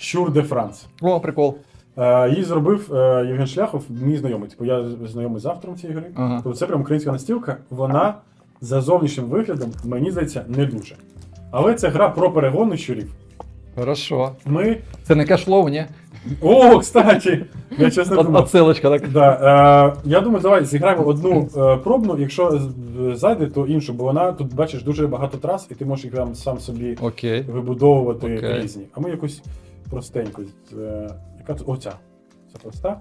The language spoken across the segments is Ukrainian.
Щур де Франц. О, прикол. Е, Її зробив е, Євген Шляхов, мій знайомий. Типу, я знайомий з автором цієї гри. Ага. Тобто це прям українська настілка. Вона за зовнішнім виглядом, мені здається, не дуже. Але це гра про перегони щурів. Хорошо. Ми. Це не кешлоу, ні? О, кстати! Я чесно От- думав. Отсилочка, так? Да, е, я думаю, давай зіграємо одну е, пробну, якщо з- зайде, то іншу, бо вона тут бачиш дуже багато трас, і ти можеш їх там сам собі Окей. вибудовувати Окей. різні. А ми якусь простеньку. Е, яка тут? Оця. Це проста.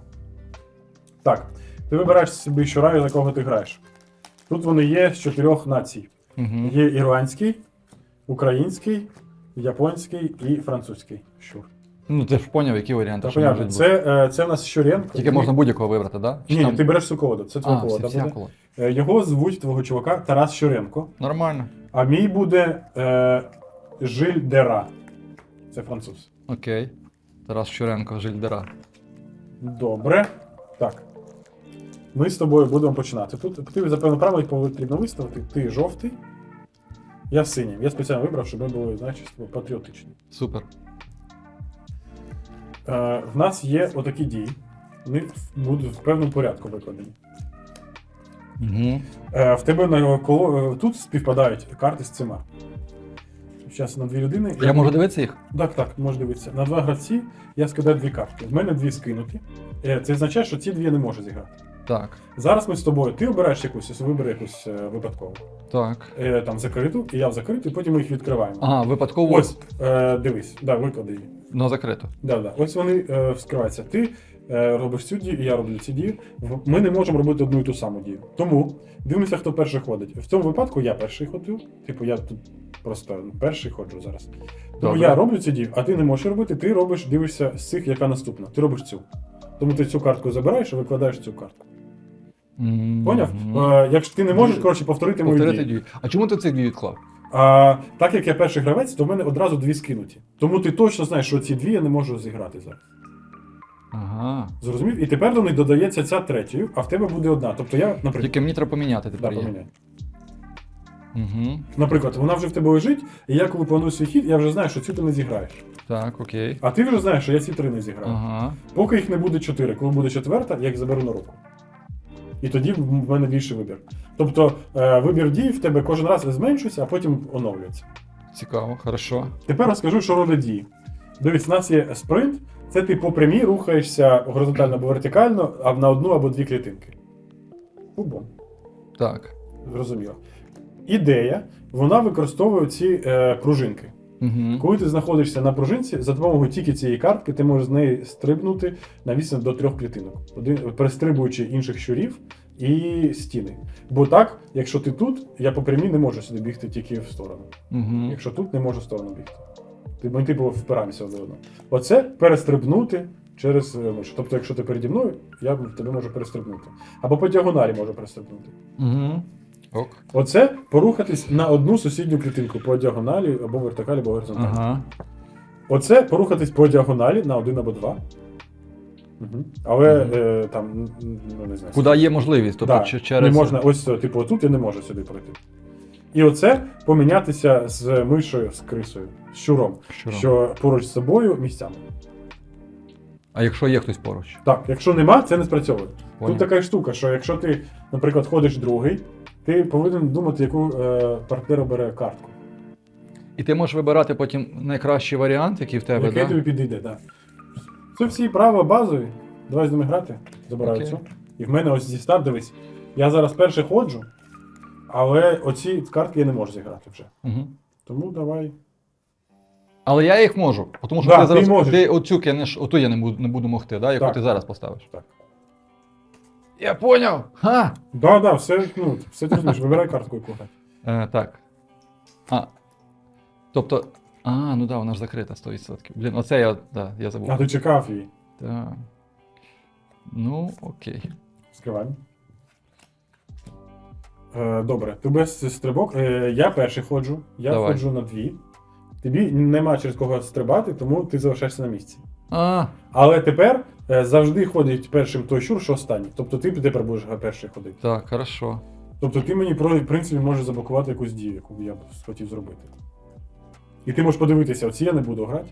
Так. Ти вибираєш собі щураю, за кого ти граєш. Тут вони є з чотирьох націй: Угу. є ірландський, український, японський і французький щур. Ну, ти ж поняв, які варіанти. Що можуть бути. це, е, це в нас щуренко. Тільки можна будь-якого вибрати, так? Ні, ні, ти береш цю колоду, це твоя а, колода. всі буде. Е, Його звуть твого чувака Тарас Щуренко, Нормально. а мій буде е, Жиль Дера. Це француз. Окей. Тарас Щуренко, Жильдера. Добре. Так. Ми з тобою будемо починати. Тут ти за певне правило їх потрібно виставити. Ти жовтий, я синій. Я спеціально вибрав, щоб ми були, знаєш, патріотичні. Супер. Е, в нас є отакі дії. Вони будуть в певному порядку викладені. Угу. Е, в тебе на коло... е, тут співпадають карти з цими. Зараз на дві людини. Я можу дивитися їх? Так, так, можеш дивитися. На два гравці я скидаю дві картки. В мене дві скинуті. Е, Це означає, що ці дві я не можу зіграти. Так. Зараз ми з тобою. Ти обираєш якусь, вибери якусь е, випадкову. Так. Е, там закриту, і я в закриту, і потім ми їх відкриваємо. Ага, випадково Ось, е, дивись, да, виклади її. на закрито. Да, да. Ось вони е, вскриваються. Ти робиш цю дію, і я роблю цю дію. Ми не можемо робити одну і ту саму дію. Тому дивимося, хто перший ходить. В цьому випадку я перший ходив. Типу, я тут просто перший ходжу зараз. Тому Добре. я роблю цю дію, а ти не можеш робити, ти робиш, дивишся з цих, яка наступна. Ти робиш цю. Тому ти цю картку забираєш і викладаєш цю картку. Поняв? Е, якщо ти не можеш, коротше, повторити мою Повторити дію. дію. А чому ти цих дві відклав? А так як я перший гравець, то в мене одразу дві скинуті. Тому ти точно знаєш, що ці дві я не можу зіграти зараз. Ага. Зрозумів? І тепер до них додається ця третьою, а в тебе буде одна. Тобто я, наприклад, Тільки мені треба поміняти тепер її. поміняю. Угу. Наприклад, вона вже в тебе лежить, і я коли планую свій хід, я вже знаю, що цю ти не зіграєш. Так, окей. А ти вже знаєш, що я ці три не зіграю. Ага. Поки їх не буде чотири. Коли буде четверта, я їх заберу на руку. І тоді в мене більший вибір. Тобто е, вибір дій в тебе кожен раз зменшується, а потім оновлюється. Цікаво, хорошо. Тепер розкажу, що роблять дії. Дивись, у нас є спринт, це ти по прямій рухаєшся горизонтально або вертикально, а на одну або дві клітинки. Бум. Так. Зрозуміло. Ідея, вона використовує ці е, пружинки. Угу. Коли ти знаходишся на пружинці, за допомогою тільки цієї картки, ти можеш з неї стрибнути на відстань до трьох клітинок, один, перестрибуючи інших щурів і стіни. Бо так, якщо ти тут, я по прямій не можу сюди бігти тільки в сторону. Угу. Якщо тут, не можу в сторону бігти. Ти, ми типу впираємося один одного. Оце перестрибнути через е, мишу. Тобто, якщо ти переді мною, я тебе можу перестрибнути. Або по діагоналі можу перестрибнути. Угу. Ок. Оце порухатись на одну сусідню клітинку по діагоналі або вертикалі, або горизонталі. Ага. Оце порухатись по діагоналі на один або два. Угу. Але Мгм. е, там, ну не знаю. Куди є можливість? Тобто да, через. Не можна, ось, е, типу, отут я не можу сюди пройти. І оце помінятися з мишою, з крисою, з щуром, Що? що поруч з собою місцями. А якщо є хтось поруч? Так, якщо нема, це не спрацьовує. Поняв. Тут така штука, що якщо ти, наприклад, ходиш другий, ти повинен думати, яку е, партнер бере картку. І ти можеш вибирати потім найкращий варіант, який в тебе, Який да? тобі підійде, так. Це всі права базові. Давай з ними грати. Забираю Окей. цю. І в мене ось зі старт, дивись. Я зараз перший ходжу, але оці картки я не можу зіграти вже. Угу. Тому давай. Але я їх можу. Тому що Да, ти ти зараз можеш. ти оцю кинеш, оту я не буду, не буду могти, да? яку Так. ти зараз поставиш. Так. Я поняв. Ха! Да, да, все, ну, все ти розумієш, вибирай картку яку. Е, так. А. Тобто. А, ну да, вона ж закрита 100%. Блін, оце я, да, я забув. А ти чекав її. Так. Ну, окей. Скриваємо. Е, добре, ти без стрибок. Е, я перший ходжу, я Давай. ходжу на дві. Тобі нема через кого стрибати, тому ти залишаєшся на місці. А, Але тепер е, завжди ходить першим той щур, що останній. Тобто ти тепер будеш перший ходити. так, хорошо. Тобто ти мені про- в принципі можеш заблокувати якусь дію, яку я б хотів зробити. І ти можеш подивитися, оці я не буду грати.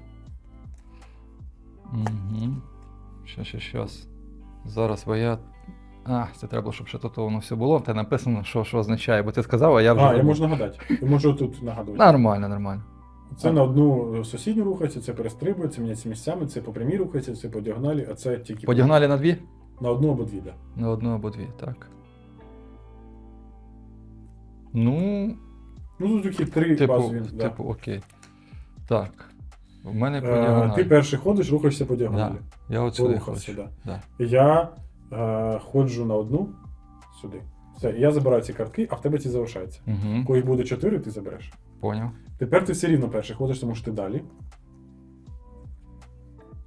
Щас, щас, щас. Зараз, бо я. А, це треба, щоб ще тут воно все було. Та написано, що, що означає, бо ти сказав, а я вже. А, я можу нагадати. Я можу тут нагадувати. Нормально, нормально. Це на одну сусідню рухається, це перестрибує, це міняється місцями, це по прямій рухається, це по діагоналі, а це тільки По діагоналі на дві? на одну або дві, да. На одну або дві, так. Ну, Ну тут такі три типу, базові. да. типу, окей. Так. У мене по Е, діагоналі. ти перший ходиш, рухаєшся по діагоналі. Я от сюди хочу. да. Да. Я е, ходжу на одну сюди. Все, я забираю ці картки, а в тебе ці залишаються. Угу. Коли буде чотири, ти забереш. Поняв. Тепер ти все рівно перший ходиш, тому що ти далі.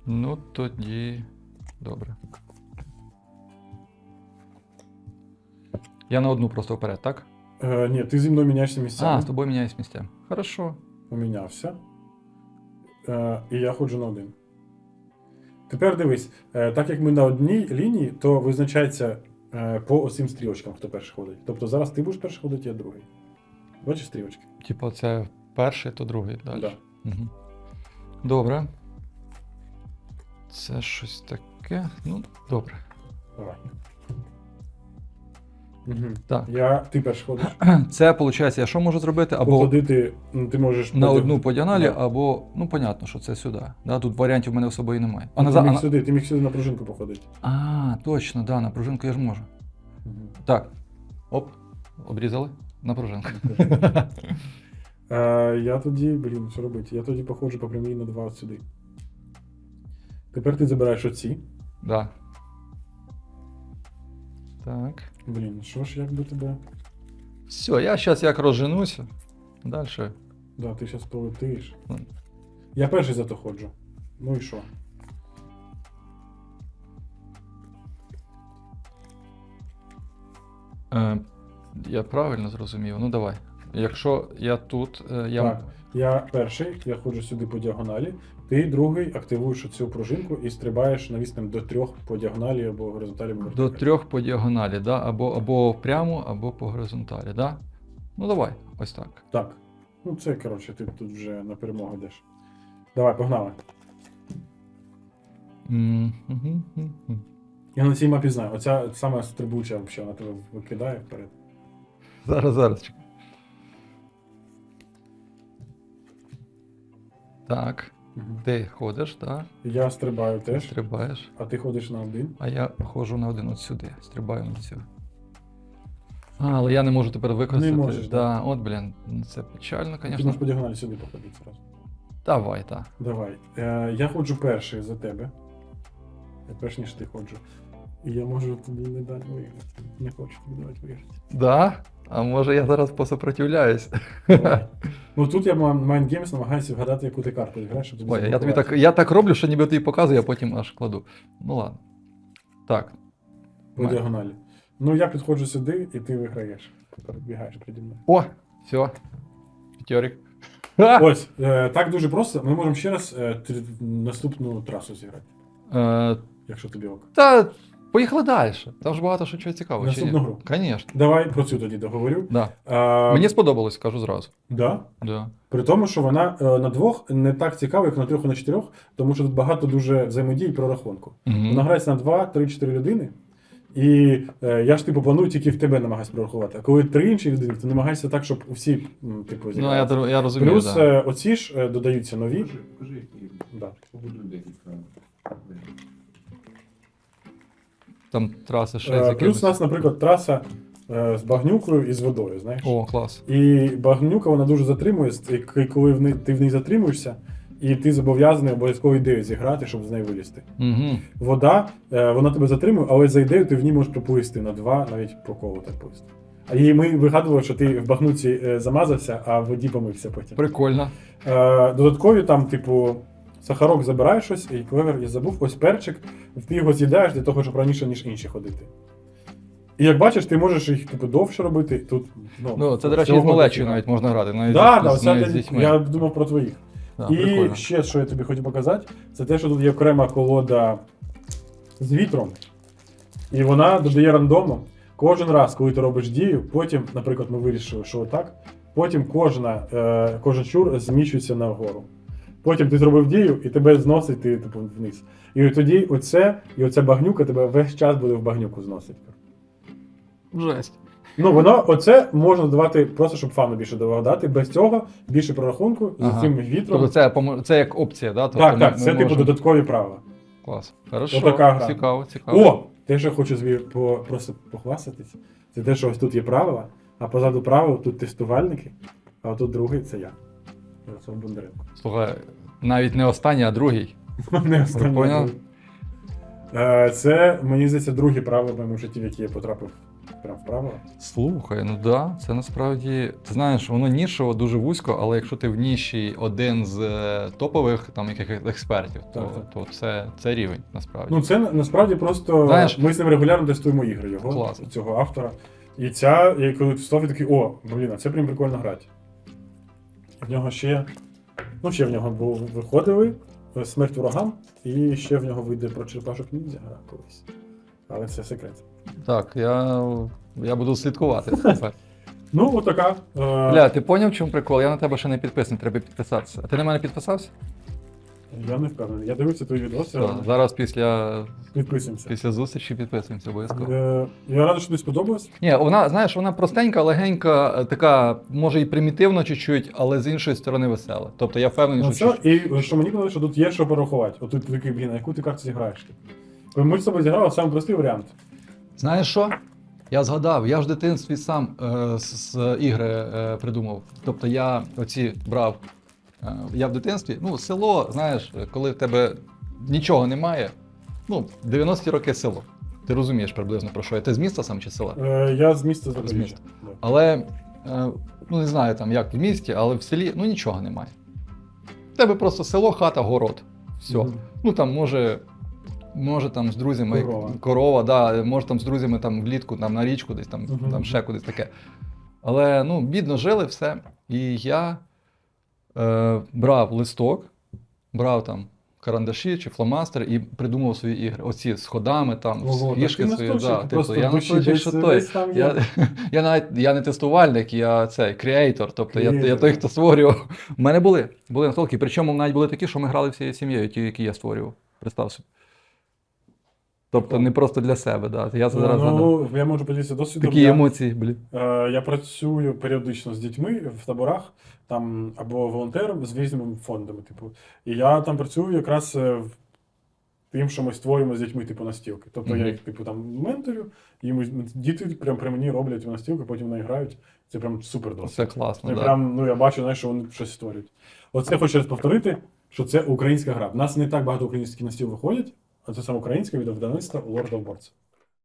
Ну, тоді. Добре. Я на одну просто вперед, так? Е, ні, ти зі мною міняєшся місцями. А, з тобою міняюсь місцями. Хорошо. Помінявся. Е, і я ходжу на один. Тепер дивись, е, так як ми на одній лінії, то визначається е, по оцим стрілочкам, хто перший ходить. Тобто зараз ти будеш перший ходити, я другий. Бачиш стрілочки? Типу, це перший, то другий далі. Да. Угу. Добре. Це щось таке. Ну, добре. Давай. Угу. Так. Я, ти перший ходиш. Це виходить, я що можу зробити? Або Походити, ну, ти можеш на одну по діагоналі, Да. або, ну, понятно, що це сюди. Да? Тут варіантів в мене особої немає. А, Ну, назад, ти міг на- сюди, ти міг сюди на пружинку походити. а, точно, да, на пружинку я ж можу. Так. Оп, обрізали. На пружинку. Е, я тоді, блін, що робити? Я тоді походжу по прямій на два от сюди. Тепер ти забираєш оці. Да. Так. Блін, що ж, як би тебе. Все, я зараз як розженуся. Далі. Да, ти зараз полетиш. Ну. Я перший зато ходжу. Ну і що? Е, я правильно зрозумів. Ну давай. Якщо я тут, е, я. Так, я перший, я ходжу сюди по діагоналі. Ти другий активуєш цю пружинку і стрибаєш навісним до трьох по діагоналі або горизонталі або До трьох по діагоналі, да? або, або прямо, або по горизонталі, да? Ну давай, ось так. Так. Ну це, коротше, ти тут вже на перемогу йдеш. Давай, погнали. Я на цій мапі знаю. Оця сама стрибуча взагалі, вона тебе викидає вперед. Зараз, зараз. чекай. Так. Ти ходиш, так? Я стрибаю теж, Стрибаєш. а ти ходиш на один. А я ходжу на один от сюди, стрибаю на цю. А, але я не можу тепер використати. Не можеш, да. От, блін, це печально, Ти звісно. можеш по діагоналі сюди походити зразу. Давай, так. Давай. Е, я ходжу перший за тебе. Я перш ніж ти ходжу. І я можу тобі не дати виграти. Не хочу тобі давати виграти. Да? А може я зараз посопротивляюсь? Давай. Ну тут я Mind Games намагаюся вгадати, яку ти карту граєш, щоб тобі Ой, я тобі так, я так роблю, що ніби тобі показую, а потім аж кладу. Ну ладно. Так. по Май. діагоналі. Ну я підходжу сюди, і ти виграєш. Перебігаєш переді мною. О, все. П'ятьорик. Ось, е, так дуже просто. Ми можемо ще раз е, тр- наступну трасу зіграти, Е, якщо тобі ок. та поїхали далі. Там ж багато що чого цікавого. чи Наступну гру. Звісно. Давай про цю тоді договорю. Да. А, Мені сподобалось, скажу зразу. да. Да. При тому, що вона е, на двох не так цікава, як на трьох і на чотирьох, тому що тут багато дуже взаємодій і прорахунку. Мгм. Вона грається на 2, 3, 4 людини. І е, я ж типу планую тільки в тебе намагаюся прорахувати. А коли три інші людини, то намагайся так, щоб всі м, типу Ну, я, зіграли. дор- я розумію, Плюс да. е, оці ж е, додаються нові. Покажи, які Да. декілька. Там траси ще з Е. Плюс у нас, наприклад, траса е, з багнюкою і з водою, знаєш. О, клас. І багнюка вона дуже затримує, і коли в неї- ти в ній затримуєшся, і ти зобов'язаний обов'язково ідею зіграти, щоб з неї вилізти. Угу. Вода, е, вона тебе затримує, але за ідею ти в ній можеш проплисти на два, навіть по колу так плисти. А і ми вигадували, що ти в багнуці е, замазався, а в воді помився потім. Прикольно. Е, додаткові там, типу, сахарок забираєш щось, і клевер, я забув, ось перчик, ти його з'їдаєш для того, щоб раніше, ніж інші ходити. І як бачиш, ти можеш їх типу, довше робити. Тут, ну, Ну, це, до речі, з малечою навіть можна грати. Навіть Да, з, да, з, навіть з дітьми. я думав про твоїх. Да, і прикольно. ще, що я тобі хотів показати, це те, що тут є окрема колода з вітром, і вона додає рандому. Кожен раз, коли ти робиш дію, потім, наприклад, ми вирішили, що так, потім кожна, е, кожен щур зміщується нагору. Потім ти зробив дію, і тебе зносить ти, типу, вниз. І тоді оце, і оця багнюка тебе весь час буде в багнюку зносити. Жесть. Ну, воно, оце можна давати просто, щоб фану більше давав дати. Без цього більше прорахунку з Ага. цим вітром. Тобто це, це як опція, да? Тобто так, ми- так, ми це типу можемо- додаткові правила. Клас. Хорошо. Отака гра. Цікаво, цікаво. О! Те, що хочу собі по, просто похвастатись, це те, що ось тут є правила, а позаду правил тут тестувальники, а тут другий це я. Слухай, навіть не останній, а другий. Не останній поняв? Е, Це, мені здається, друге правило в моєму житті, в яке я потрапив прям в правила. Слухай, ну да, це насправді. Ти знаєш, воно нішево дуже вузько, але якщо ти в ніші один з е, топових там якихось експертів, то, Так, так. то це, це рівень насправді. Ну, це на- насправді просто Знаєш- ми з ним регулярно тестуємо ігри його, Класно. цього автора. І ця, я коли я такий, о, блін, а це прям прикольно грати. В нього ще. Ну, ще в нього був виходили е, смерть ворогам, і ще в нього вийде про черепашок ніндзя гра колись. Але це секрет. Так, я, я буду слідкувати. тепер. Ну, отака. Е, Бля, ти поняв, в чому прикол? Я на тебе ще не підписаний, треба підписатися. А ти на мене підписався? Я не впевнений. Я дивився твої відоси, Все, зараз після, підписуємося. після зустрічі підписуємося обов'язково. Е, я радий, що тобі сподобалось. Ні, вона, знаєш, вона простенька, легенька, е, така, може і примітивно чуть-чуть, але з іншої сторони весела. Тобто я впевнений, Ну, що. все, і що мені подобається, що тут є що порахувати. От тут ти такий, блін, а яку ти карту зіграєш? ти? Ми з тобою зіграли саме простий варіант. Знаєш що? Я згадав, я ж в дитинстві сам е, з, з ігри е, придумав. Тобто я оці брав. Е, я в дитинстві, ну, село, знаєш, коли в тебе нічого немає, ну, 90-ті роки село. Ти розумієш приблизно про що я. Ти з міста сам чи з села? Е, я з міста Запоріжжя. міста. Да. Але е, ну не знаю там як в місті, але в селі ну нічого немає. В тебе просто село, хата, город. Все. Мгм. Ну там може. Може там з друзями Корова. корова, да, може там з друзями там влітку там, на річку, десь там, Мгм. там ще кудись таке. Але ну, бідно жили все. І я е, брав листок, брав там карандаші чи фломастери і придумав свої ігри. Оці з ходами, там, так фішки свої. Да, типу, я настільки, що той. Я, я навіть я не тестувальник, я цей креатор. Тобто я, я той, хто створював. У мене були. Були настолки. Причому навіть були такі, що ми грали всією сім'єю, ті, які я створював. Представ собі. Тобто не просто для себе, да. Я зараз ну, я можу поділитися досвідом. Такі я, емоції, блін. е, я працюю періодично з дітьми в таборах там, або волонтером з різними фондами. Типу. І я там працюю якраз е, в тим, що ми створюємо з дітьми типу, настілки. Тобто я їх типу, там менторю, і ми, діти прям при мені роблять настілки, потім вони грають. Це прям супер досвід. Це класно, да. прям, ну я бачу, знаєш, що вони щось створюють. Оце хочу раз повторити, що це українська гра. В нас не так багато українських настіл виходять, це саме українське від видавництва of Boards.